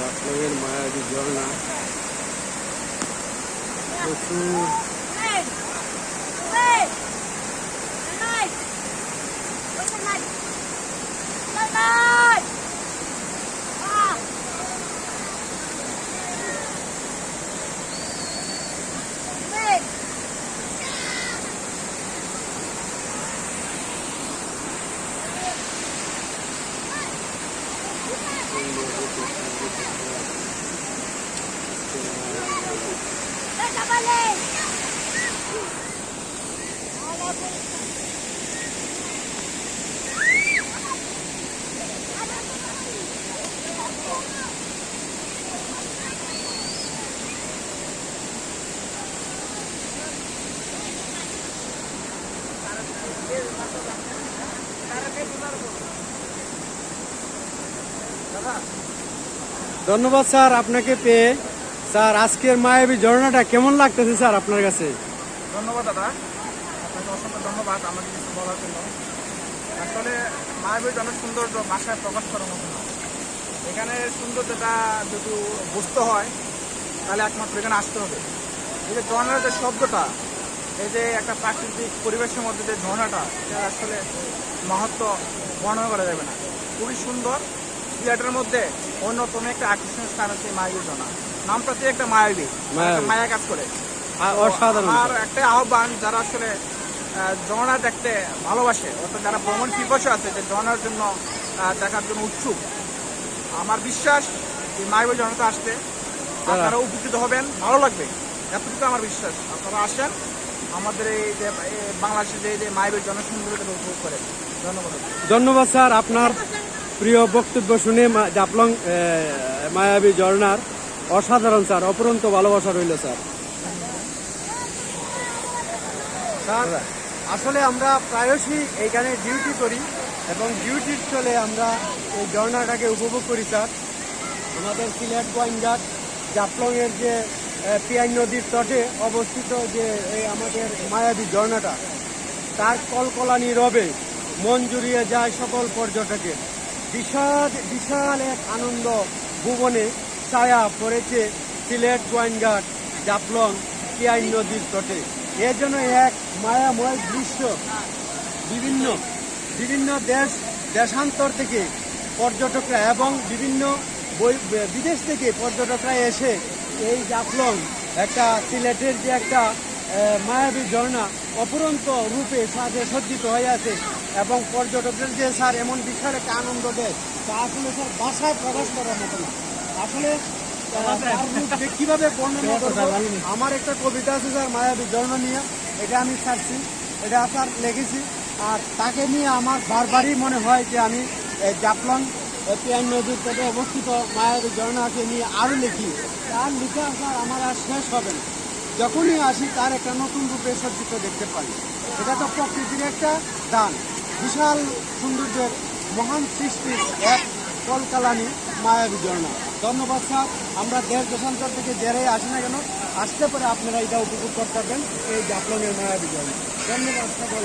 জাফলংয়ের মায়াবী ঝর্ণা প্রচুর ধন্যবাদ স্যার আপনাকে পেয়ে স্যার, আজকের মায়াবী ঝর্ণাটা কেমন লাগতেছে স্যার আপনার কাছে? ধন্যবাদ দাদা। আপনাকে অসংখ্য ধন্যবাদ আমাকে কিছু বলার জন্য। আসলে মায়াবীর অনেক সৌন্দর্য ভাষায় প্রকাশ করার মতো না। এখানে সৌন্দর্যটা যদি বুঝতে হয়, তাহলে একমাত্র এখানে আসতে হবে। এই যে ঝর্ণার যে শব্দটা, এই যে একটা প্রাকৃতিক পরিবেশের মধ্যে যে ঝর্ণাটা, এটা আসলে মহত্ব বর্ণনা করা যাবে না। খুবই সুন্দর সিলেটের মধ্যে অন্যতম একটা আকর্ষণীয় স্থান হচ্ছে মায়াবী ঝর্ণা নামটাতে একটা মায়াবী। মায়াবী। মায়া কাজ করে। আ- অসাধারণ আমার একটা আহ্বান যারা আসলে ঝর্ণা দেখতে ভালোবাসে অর্থাৎ যারা ভ্রমণ পিপাসু আছে যে ঝর্ণার জন্য দেখার জন্য উৎসুক। আমার বিশ্বাস যে মাইবো ঝর্ণাতে আসতে আপনারা উপকৃত হবেন ভালো লাগবে। এতটুকু আমার বিশ্বাস। আপনারা আসেন আমাদের এই যে বাংলাদেশের যে এই যে মাইবের জনসুন্দরতা উপভোগ করেন। ধন্যবাদ। ধন্যবাদ স্যার আপনার প্রিয় বক্তব্য শুনে জাফলং মায়াবী ঝর্ণার অসাধারণ স্যার, অপরন্ত ভালোবাসা রইল স্যার। স্যার, আসলে আমরা প্রায়শই এইখানে ডিউটি করি এবং ডিউটির চলে আমরা এই ঝর্ণাটাকে উপভোগ করি, স্যার। আমাদের সিলেট গোয়েন্দার জাফলংয়ের যে পিয়াই নদীর তটে অবস্থিত যে এই আমাদের মায়াবী ঝর্ণাটা, তার কলকলানি রবে মন জুড়িয়ে যায় সকল পর্যটকের। বিশাল বিশাল এক আনন্দ ভুবনে ছায়া পড়েছে সিলেট গোয়াইনঘাট জাফলং পিয়াই নদীর তটে। এর জন্য এক মায়াময় দৃশ্য। বিভিন্ন বিভিন্ন দেশ, দেশান্তর থেকে পর্যটকরা এবং বিভিন্ন বিদেশ থেকে পর্যটকরা এসে এই জাফলং একটা সিলেটের যে একটা মায়াবী ঝর্ণা অপরন্ত রূপে সাজে সজ্জিত হয়ে আছে। এবং পর্যটকদের যে স্যার এমন বিশাল একটা আনন্দ দেয় তা আসলে স্যার বাসায় প্রকাশ করার মতো না। আসলে কীভাবে বর্ণনা করব আমার একটা কবিতা আছে স্যার মায়াবী ঝর্ণা নিয়ে। এটা আমি ছাড়ছি এটা স্যার লিখেছি। আর তাকে নিয়ে আমার বারবারই মনে হয় যে আমি জাফলং পিয়ান নদীর তটে অবস্থিত মায়াবী ঝর্ণাকে নিয়ে আরও লিখি। তার লিখে স্যার আমার আর শেষ হবে না। যখনই আসি তার একটা নতুন রূপে সজ্জিত দেখতে পাই। এটা তো প্রকৃতির একটা দান। বিশাল সৌন্দর্যের মহান সৃষ্টির এক কলকালানি মায়াবী ঝর্ণা। ধন্যবাদ স্যার, আমরা দেশ দেশান্তর থেকে জেরাই আসি না কেন, আসতে পারে আপনারা এটা উপভোগ করতে পারবেন, এই জাফলনের মায়াবী ঝর্ণা। ধন্যবাদ সকল